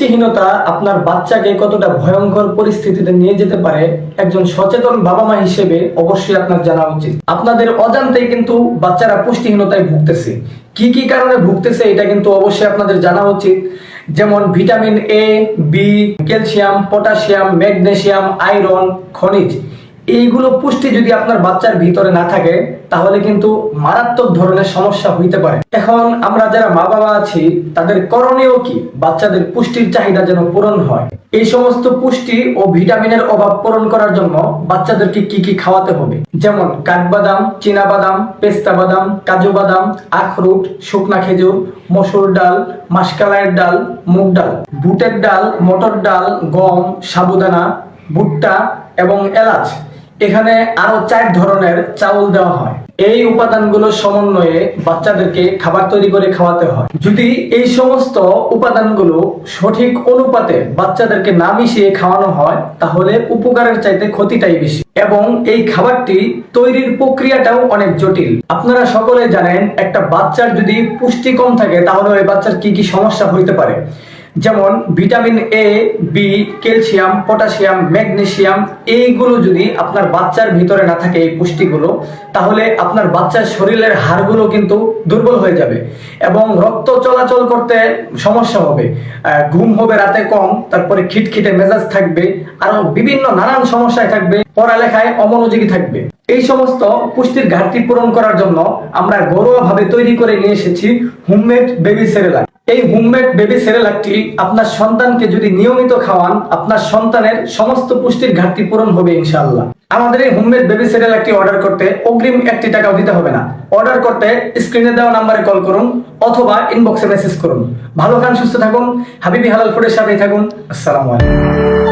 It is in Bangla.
পুষ্টিহীনতা আপনার বাচ্চাকে কতটা ভয়ঙ্কর পরিস্থিতিতে নিয়ে যেতে পারে, একজন সচেতন বাবা মা হিসেবে অবশ্যই আপনার জানা উচিত। আপনাদের অজান্তেই কিন্তু বাচ্চারা পুষ্টিহীনতায় ভুগতেছে। কি কি কারণে ভুগতেছে এটা কিন্তু অবশ্যই আপনাদের জানা উচিত। যেমন vitamin A B calcium, potassium, magnesium, iron, খনিজ। এইগুলো পুষ্টি যদি আপনার বাচ্চার ভিতরে না থাকে তাহলে কিন্তু মারাত্মক ধরনের সমস্যা হইতে পারে। এখন আমরা যারা মা বাবা আছি, তাদের করণীয় কি? বাচ্চাদের পুষ্টির চাহিদা যেন পূরণ হয়। এই সমস্ত পুষ্টি ও ভিটামিনের অভাব পূরণ করার জন্য বাচ্চাদেরকে কি কি খাওয়াতে হবে? যেমন কাঠবাদাম বাদাম পেস্তা বাদাম, কাজু বাদাম, আখরুট, শুকনা খেজুর, মসুর ডাল, মাসকালাইয়ের ডাল, মুগ ডাল, বুটের ডাল, মটর ডাল, গম, সাবুদানা, ভুট্টা এবং এলাচ। এখানে আরও চার ধরনের চাউল দেওয়া হয়। এই উপাদানগুলো সমন্বয়ে বাচ্চাদেরকে খাবার তৈরি করে খাওয়াতে হয়। যদি এই সমস্ত উপাদানগুলো সঠিক অনুপাতে বাচ্চাদেরকে না মিশিয়ে খাওয়ানো হয়, তাহলে উপকারের চাইতে ক্ষতিটাই বেশি। এবং এই খাবারটি তৈরির প্রক্রিয়াটাও অনেক জটিল। আপনারা সকলে জানেন, একটা বাচ্চার যদি পুষ্টি কম থাকে, তাহলে ওই বাচ্চার কি কি সমস্যা হইতে পারে? যেমন vitamin A B calcium potassium magnesium এইগুলো যদি আপনার বাচ্চার ভিতরে না থাকে এই পুষ্টিগুলো, তাহলে আপনার বাচ্চার শরীরের হাড়গুলো কিন্তু দুর্বল হয়ে যাবে এবং রক্ত চলাচল করতে সমস্যা হবে। ঘুম হবে রাতে কম, তারপরে খিটখিটে মেজাজ থাকবে আরও বিভিন্ন নানান সমস্যায় থাকবে। পড়ালেখায় অমনোযোগী থাকবে। এই সমস্ত পুষ্টির ঘাটতি পূরণ করার জন্য আমরা ঘরোয়া ভাবে তৈরি করে নিয়ে এসেছি হোমমেড বেবি সেরেলাক। এই হোমমেড বেবি সেরেলাকটি আপনার সন্তানকে যদি নিয়মিত খাওয়ান, আপনার সন্তানের সমস্ত পুষ্টির ঘাটতি পূরণ হবে ইনশাআল্লাহ। আমাদের এই হোমমেড বেবি সেরেলাকটি অর্ডার করতে অগ্রিম একটি টাকাও দিতে হবে না। অর্ডার করতে স্ক্রিনে দেওয়া নাম্বারে কল করুন অথবা ইনবক্সে মেসেজ করুন। ভালো খান, সুস্থ থাকুন। হাবিবি হালাল ফুডের সাথেই থাকুন। আসসালামু আলাইকুম।